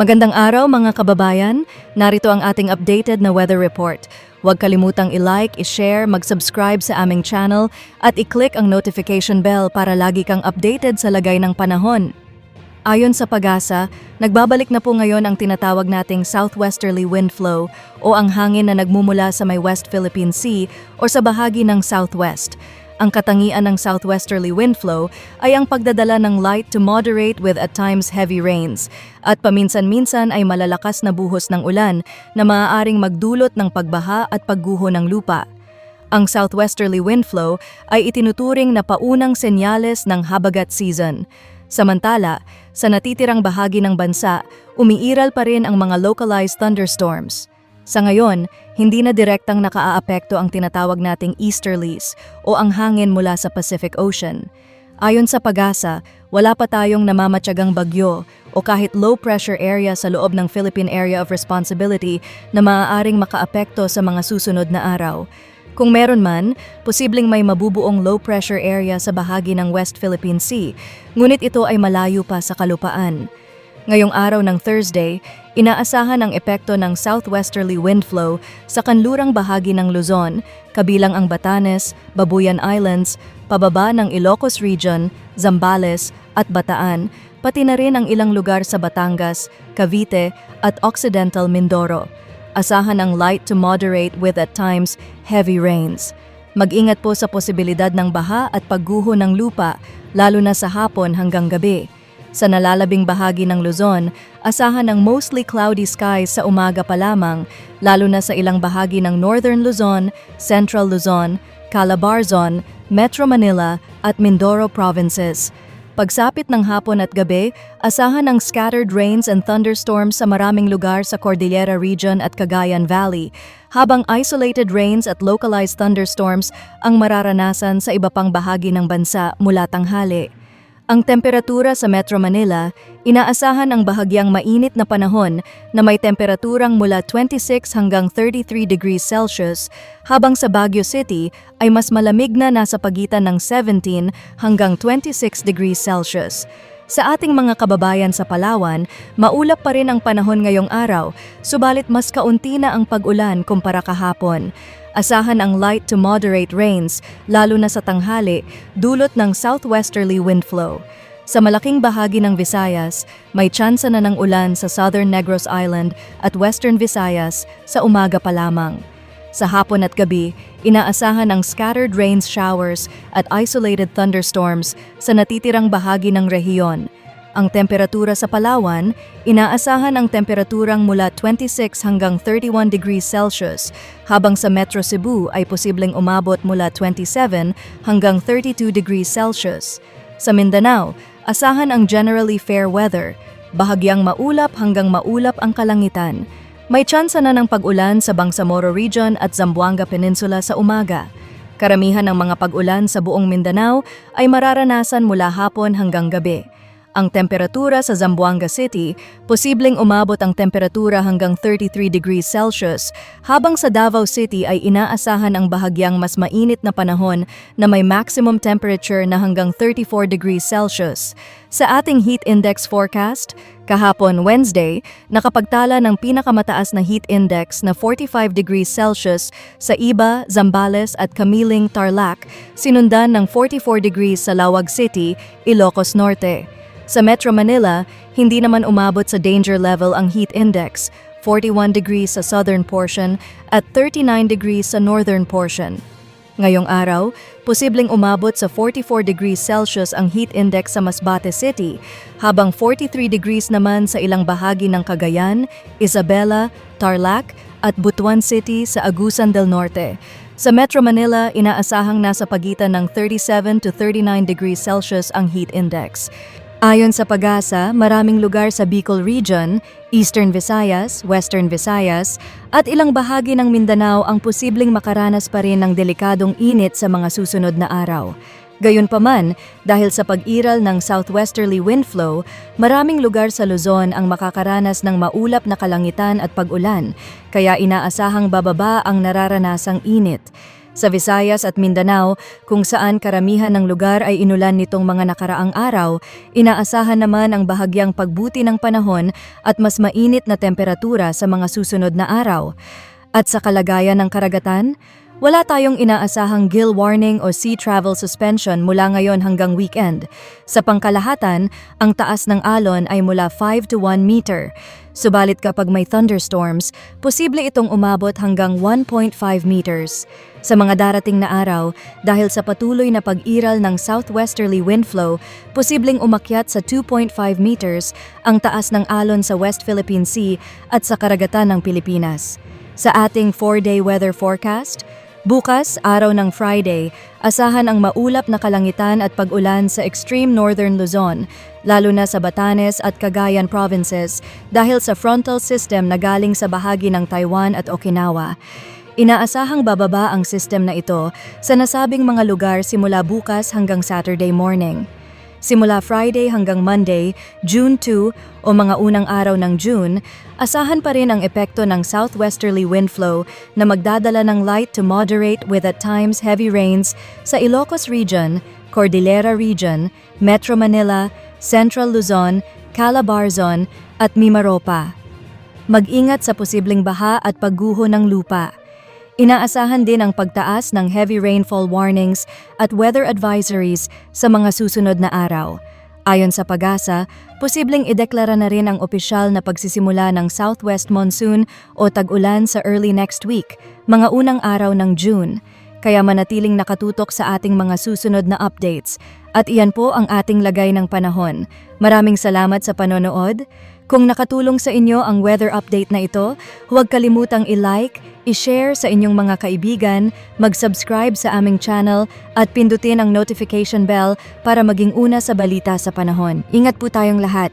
Magandang araw mga kababayan. Narito ang ating updated na weather report. Huwag kalimutang i-like, i-share, mag-subscribe sa aming channel at i-click ang notification bell para lagi kang updated sa lagay ng panahon. Ayon sa pag-asa, nagbabalik na po ngayon ang tinatawag nating southwesterly wind flow o ang hangin na nagmumula sa may West Philippine Sea o sa bahagi ng southwest. Ang katangian ng southwesterly wind flow ay ang pagdadala ng light to moderate with at times heavy rains at paminsan-minsan ay malalakas na buhos ng ulan na maaaring magdulot ng pagbaha at pagguho ng lupa. Ang southwesterly wind flow ay itinuturing na paunang senyales ng habagat season. Samantala, sa natitirang bahagi ng bansa, umiiral pa rin ang mga localized thunderstorms. Sa ngayon, hindi na direktang nakaaapekto ang tinatawag nating easterlies o ang hangin mula sa Pacific Ocean. Ayon sa pag-asa, wala pa tayong namamatyagang bagyo o kahit low-pressure area sa loob ng Philippine Area of Responsibility na maaaring makaapekto sa mga susunod na araw. Kung meron man, posibleng may mabubuong low-pressure area sa bahagi ng West Philippine Sea, ngunit ito ay malayo pa sa kalupaan. Ngayong araw ng Thursday, inaasahan ang epekto ng southwesterly wind flow sa kanlurang bahagi ng Luzon, kabilang ang Batanes, Babuyan Islands, pababa ng Ilocos Region, Zambales at Bataan, pati na rin ang ilang lugar sa Batangas, Cavite at Occidental Mindoro. Asahan ang light to moderate with at times heavy rains. Mag-ingat po sa posibilidad ng baha at pagguho ng lupa, lalo na sa hapon hanggang gabi. Sa nalalabing bahagi ng Luzon, asahan ang mostly cloudy skies sa umaga pa lamang, lalo na sa ilang bahagi ng Northern Luzon, Central Luzon, Calabarzon, Metro Manila at Mindoro provinces. Pagsapit ng hapon at gabi, asahan ang scattered rains and thunderstorms sa maraming lugar sa Cordillera Region at Cagayan Valley, habang isolated rains at localized thunderstorms ang mararanasan sa iba pang bahagi ng bansa mula tanghali. Ang temperatura sa Metro Manila, inaasahan ang bahagyang mainit na panahon na may temperaturang mula 26 hanggang 33 degrees Celsius, habang sa Baguio City ay mas malamig na nasa pagitan ng 17 hanggang 26 degrees Celsius. Sa ating mga kababayan sa Palawan, maulap pa rin ang panahon ngayong araw, subalit mas kaunti na ang pag-ulan kumpara kahapon. Asahan ang light to moderate rains, lalo na sa tanghali, dulot ng southwesterly wind flow. Sa malaking bahagi ng Visayas, may tsansa na ng ulan sa Southern Negros Island at Western Visayas sa umaga pa lamang. Sa hapon at gabi, inaasahan ang scattered rains showers at isolated thunderstorms sa natitirang bahagi ng rehiyon. Ang temperatura sa Palawan, inaasahan ang temperaturang mula 26 hanggang 31 degrees Celsius, habang sa Metro Cebu ay posibleng umabot mula 27 hanggang 32 degrees Celsius. Sa Mindanao, asahan ang generally fair weather, bahagyang maulap hanggang maulap ang kalangitan. May tsansa na ng pag-ulan sa Bangsamoro Region at Zamboanga Peninsula sa umaga. Karamihan ng mga pag-ulan sa buong Mindanao ay mararanasan mula hapon hanggang gabi. Ang temperatura sa Zamboanga City, posibleng umabot ang temperatura hanggang 33 degrees Celsius, habang sa Davao City ay inaasahan ang bahagyang mas mainit na panahon na may maximum temperature na hanggang 34 degrees Celsius. Sa ating heat index forecast, kahapon Wednesday, nakapagtala ng pinakamataas na heat index na 45 degrees Celsius sa Iba, Zambales at Camiling, Tarlac, sinundan ng 44 degrees sa Lawag City, Ilocos Norte. Sa Metro Manila, hindi naman umabot sa danger level ang heat index, 41 degrees sa southern portion at 39 degrees sa northern portion. Ngayong araw, posibleng umabot sa 44 degrees Celsius ang heat index sa Masbate City, habang 43 degrees naman sa ilang bahagi ng Cagayan, Isabela, Tarlac at Butuan City sa Agusan del Norte. Sa Metro Manila, inaasahang nasa pagitan ng 37 to 39 degrees Celsius ang heat index. Ayon sa pag-asa, maraming lugar sa Bicol Region, Eastern Visayas, Western Visayas, at ilang bahagi ng Mindanao ang posibleng makaranas pa rin ng delikadong init sa mga susunod na araw. Gayunpaman, dahil sa pag-iral ng southwesterly wind flow, maraming lugar sa Luzon ang makakaranas ng maulap na kalangitan at pag-ulan, kaya inaasahang bababa ang nararanasang init. Sa Visayas at Mindanao, kung saan karamihan ng lugar ay inulan nitong mga nakaraang araw, inaasahan naman ang bahagyang pagbuti ng panahon at mas mainit na temperatura sa mga susunod na araw. At sa kalagayan ng karagatan, wala tayong inaasahang gill warning o sea travel suspension mula ngayon hanggang weekend. Sa pangkalahatan, ang taas ng alon ay mula 5 to 1 meter. Subalit kapag may thunderstorms, posible itong umabot hanggang 1.5 meters. Sa mga darating na araw, dahil sa patuloy na pag-iral ng southwesterly wind flow, posibleng umakyat sa 2.5 meters ang taas ng alon sa West Philippine Sea at sa karagatan ng Pilipinas. Sa ating 4-day weather forecast, Bukas, araw ng Friday, asahan ang maulap na kalangitan at pag-ulan sa extreme northern Luzon, lalo na sa Batanes at Cagayan provinces dahil sa frontal system na galing sa bahagi ng Taiwan at Okinawa. Inaasahang bababa ang system na ito sa nasabing mga lugar simula bukas hanggang Saturday morning. Simula Friday hanggang Monday, June 2 o mga unang araw ng June, asahan pa rin ang epekto ng southwesterly wind flow na magdadala ng light to moderate with at times heavy rains sa Ilocos Region, Cordillera Region, Metro Manila, Central Luzon, Calabarzon at Mimaropa. Mag-ingat sa posibleng baha at pagguho ng lupa. Inaasahan din ang pagtaas ng heavy rainfall warnings at weather advisories sa mga susunod na araw. Ayon sa PAGASA, posibleng ideklara na rin ang opisyal na pagsisimula ng southwest monsoon o tag-ulan sa early next week, mga unang araw ng June. Kaya manatiling nakatutok sa ating mga susunod na updates. At iyan po ang ating lagay ng panahon. Maraming salamat sa panonood. Kung nakatulong sa inyo ang weather update na ito, huwag kalimutang i-like, i-share sa inyong mga kaibigan, mag-subscribe sa aming channel at pindutin ang notification bell para maging una sa balita sa panahon. Ingat po tayong lahat.